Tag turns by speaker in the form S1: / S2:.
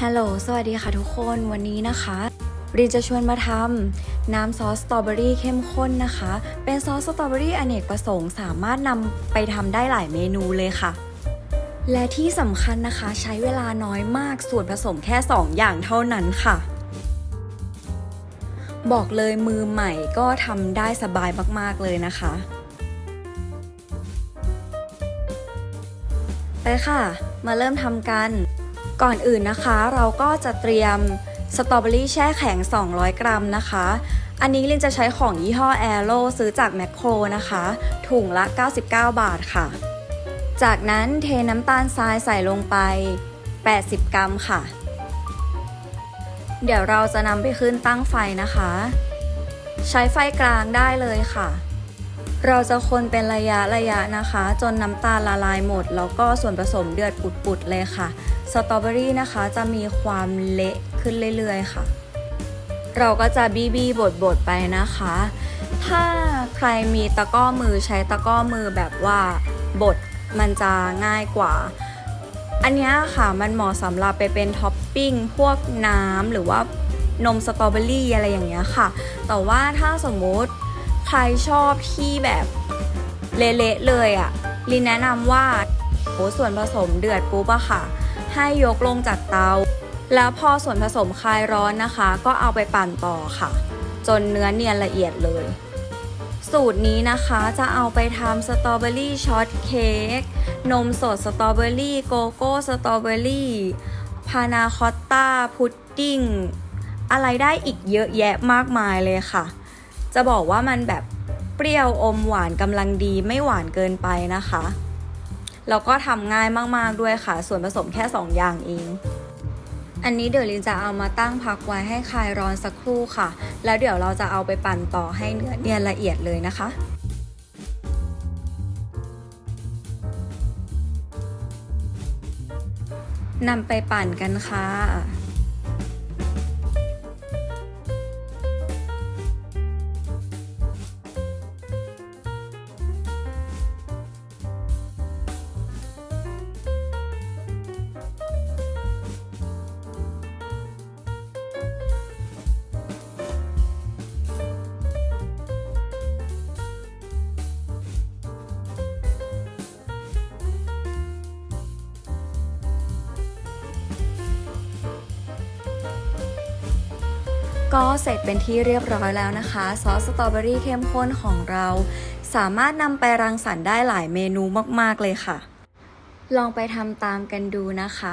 S1: ฮัลโหล สวัสดีค่ะทุกคน วันนี้นะคะรีจะชวนมาทำน้ำซอสสตรอเบอรี่เข้มข้นนะคะ เป็นซอสสตรอเบอรี่อเนกประสงค์สามารถนำไปทำได้หลายเมนูเลยค่ะ และที่สำคัญนะคะใช้เวลาน้อยมากส่วนผสมแค่ 2 อย่างเท่านั้นค่ะ บอกเลยมือใหม่ก็ทำได้สบายมากๆเลยนะคะ ค่ะ มาเริ่มทำกัน ก่อนอื่นนะคะ เราก็จะเตรียมสตรอเบอรี่แช่แข็ง 200 กรัมนะคะ อันนี้ลินจะใช้ของยี่ห้อแอโ o ซื้อจากแมคโครนะคะ ถุงละ 99 บาทค่ะ จากนั้นเทน้ำตาลทรายใส่ลงไป 80 กรัมค่ะ เดี๋ยวเราจะนำไปขึ้นตั้งไฟนะคะ ใช้ไฟกลางได้เลยค่ะ เราจะคนเป็นระยะระยะนะคะ จนน้ำตาลละลายหมด แล้วก็ส่วนผสมเดือดปุดๆเลยค่ะ สตรอเบอรี่นะคะจะมีความเละขึ้นเรื่อยๆค่ะ เราก็จะบีบีบดบดๆไปนะคะ ถ้าใครมีตะก้อมือใช้ตะก้อมือแบบว่าบดมันจะง่ายกว่า อันนี้ค่ะมันเหมาะสำหรับไปเป็นท็อปปิ้งพวกน้ำหรือว่านมสตรอเบอรี่อะไรอย่างเงี้ยค่ะ แต่ว่าถ้าสมมติ ใครชอบที่แบบเละๆเลยอะ่ะลินแนะนำว่าโอ้ส่วนผสมเดือดปุ๊บอะค่ะ ให้ยกลงจากเตา แล้วพอส่วนผสมคลายร้อนนะคะ ก็เอาไปปั่นต่อค่ะ จนเนื้อเนียนละเอียดเลย สูตรนี้นะคะจะเอาไปทำสตรอเบอรี่ช็อตเค้กนมสดสตรอเบอรี่โกโก้สตรอเบอรี่พานาคอตตาพุดดิ้งอะไรได้อีกเยอะแยะมากมายเลยค่ะ จะบอกว่ามันแบบเปรี้ยวอมหวานกำลังดีไม่หวานเกินไปนะคะ แล้วก็ทำง่ายมากๆด้วยค่ะ ส่วนผสมแค่ 2 อย่างเอง อันนี้เดี๋ยวลินจะเอามาตั้งพักไว้ให้คลายร้อนสักครู่ค่ะ แล้วเดี๋ยวเราจะเอาไปปั่นต่อให้เนื้อเนียนละเอียดเลยนะคะนำไปปั่นกันค่ะ ก็เสร็จเป็นที่เรียบร้อยแล้วนะคะ ซอสสตรอเบอรี่เข้มข้นของเรา สามารถนำไปรังสรรค์ได้หลายเมนูมาก ๆ เลยค่ะ ลองไปทำตามกันดูนะคะ